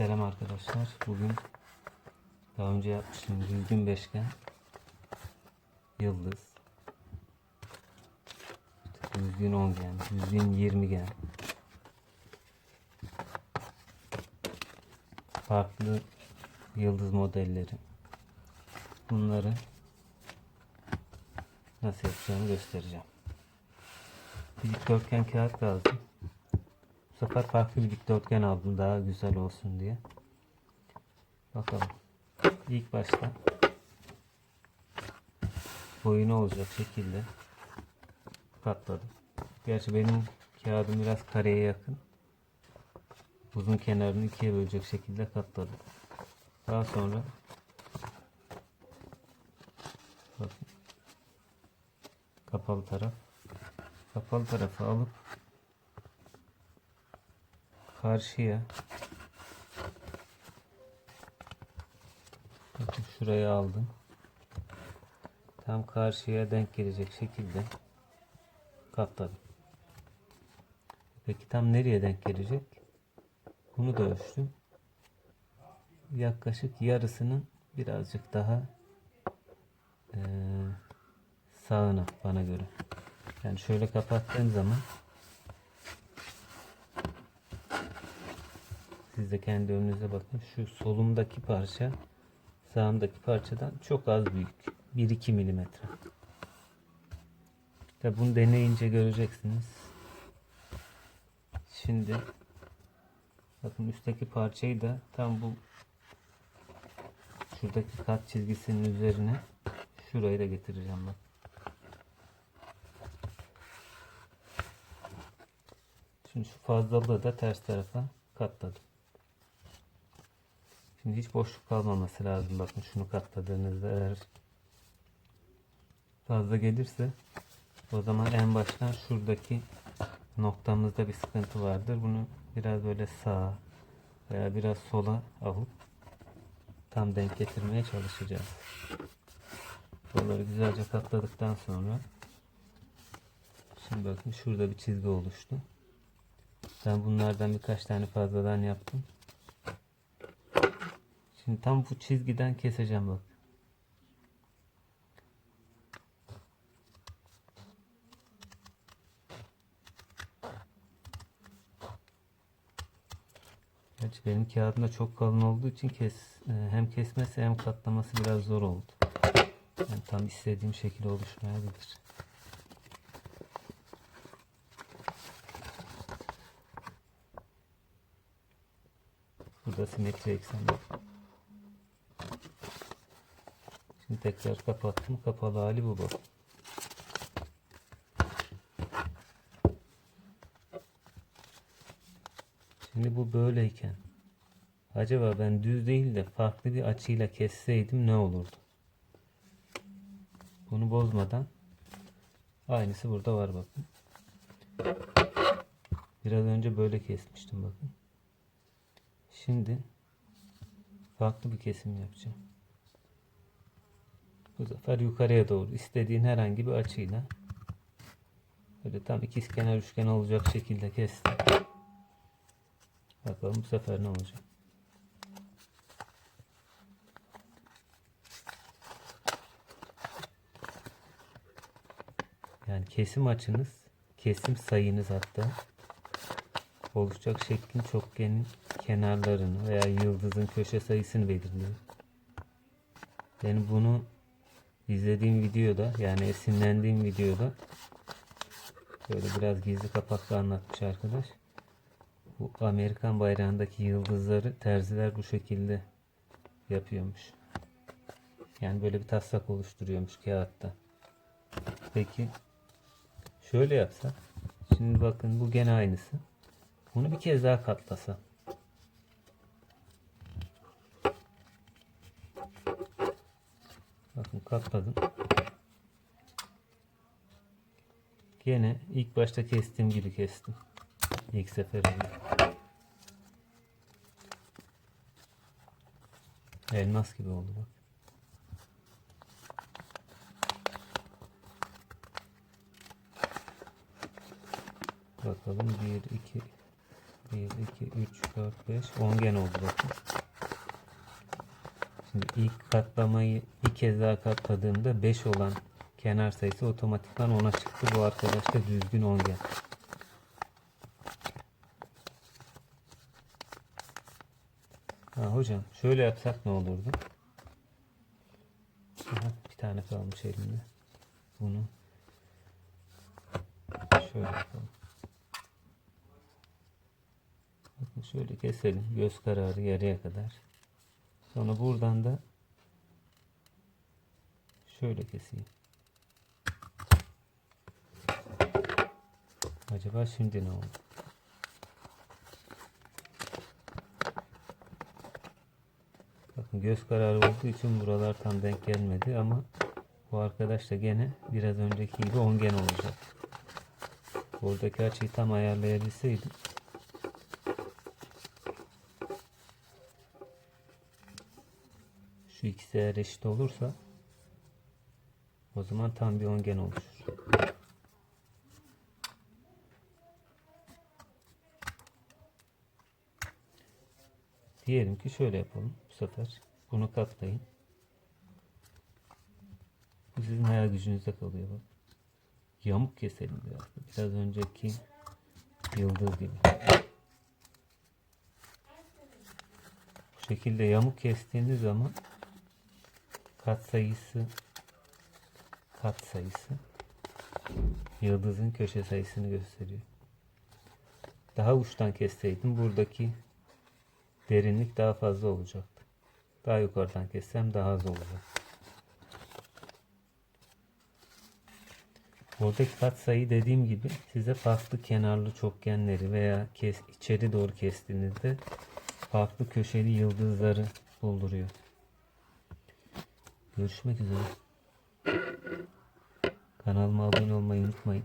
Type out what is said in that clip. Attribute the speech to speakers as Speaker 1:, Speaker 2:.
Speaker 1: Selam arkadaşlar. Bugün daha önce yapmıştım düzgün beşgen yıldız işte düzgün ongen, düzgün 20 gen farklı yıldız modelleri bunları nasıl yapacağımı göstereceğim. Bir dikdörtgen kağıt lazım. Sefer farklı bir dikdörtgen aldım daha güzel olsun diye. Bakalım. İlk başta boyunu olacak şekilde katladım. Gerçi benim kağıdım biraz kareye yakın. Uzun kenarını ikiye bölecek şekilde katladım. Daha sonra bakın kapalı taraf kapalı tarafı alıp karşıya bakın şuraya aldım. Tam karşıya denk gelecek şekilde katladım peki tam nereye denk gelecek? Bunu da ölçtüm. Yaklaşık yarısının birazcık daha eee, sağına bana göre. Yani şöyle kapattığım zaman Siz de kendi önünüze bakın. Şu solumdaki parça sağımdaki parçadan çok az büyük. 1-2 milimetre. Tabi bunu deneyince göreceksiniz. Şimdi bakın üstteki parçayı da tam bu şuradaki kat çizgisinin üzerine şurayı da getireceğim bak. Şimdi şu fazlalığı da ters tarafa katladım. Şimdi hiç boşluk kalmaması lazım. Bakın şunu katladığınızda eğer fazla gelirse o zaman en baştan şuradaki noktamızda bir sıkıntı vardır. Bunu biraz böyle sağa veya biraz sola alıp tam denk getirmeye çalışacağız. Buraları güzelce katladıktan sonra şimdi bakın şurada bir çizgi oluştu. Ben bunlardan birkaç tane fazladan yaptım. Şimdi tam bu çizgiden keseceğim bak. Gerçi benim kağıdım da çok kalın olduğu için kes, e, hem kesmesi hem katlaması biraz zor oldu. Yani tam istediğim şekilde oluşmayabilir. Burada simetri eksen var. Şimdi tekrar kapattım. Kapalı hali bu bu. Şimdi bu böyleyken acaba ben düz değil de farklı bir açıyla kesseydim ne olurdu? Bunu bozmadan aynısı burada var bakın. Biraz önce böyle kesmiştim bakın. Şimdi farklı bir kesim yapacağım. Bu sefer yukarıya doğru istediğin herhangi bir açıyla böyle tam ikizkenar üçgen olacak şekilde kestim. Bakalım bu sefer ne olacak. Yani kesim açınız, kesim sayınız hatta oluşacak şeklin çokgenin kenarlarını veya yıldızın köşe sayısını belirliyor. Yani bunu izlediğim videoda yani esinlendiğim videoda böyle biraz gizli kapaklı anlatmış arkadaş. Bu Amerikan bayrağındaki yıldızları terziler bu şekilde yapıyormuş. Yani böyle bir taslak oluşturuyormuş kağıtta. Peki şöyle yapsak. Şimdi bakın bu gene aynısı. Bunu bir kez daha katlasa. Bakın katladım. Gene ilk başta kestiğim gibi kestim. İlk seferinde. Elmas gibi oldu bak. Bakalım 1 2 1, 2, 3, 4, 5, 10 gen oldu bakın. Şimdi ilk katlamayı bir kez daha katladığımda 5 olan kenar sayısı otomatikman 10'a çıktı. Bu arkadaş da düzgün 10 gen. Ha hocam şöyle yapsak ne olurdu? Aha, bir tane kalmış elimde. Bunu şöyle yapalım. Bakın şöyle keselim. Göz kararı yarıya kadar. Sonra buradan da şöyle keseyim. Acaba şimdi ne oldu? Bakın göz kararı olduğu için buralar tam denk gelmedi ama bu arkadaş da gene biraz önceki gibi ongen olacak. Buradaki açıyı tam ayarlayabilseydim şu ikisi eğer eşit olursa o zaman tam bir ongen oluşur. Diyelim ki şöyle yapalım bu sefer. Bunu katlayın. Bu sizin hayal gücünüzde kalıyor bak. Yamuk keselim biraz. Biraz önceki yıldız gibi. Bu şekilde yamuk kestiğiniz zaman kat sayısı kat sayısı yıldızın köşe sayısını gösteriyor. Daha uçtan kesseydim buradaki derinlik daha fazla olacaktı. Daha yukarıdan kessem daha az olacak. Buradaki katsayı dediğim gibi size farklı kenarlı çokgenleri veya kes, içeri doğru kestiğinizde farklı köşeli yıldızları bulduruyor. Görüşmek üzere. Kanalıma abone olmayı unutmayın.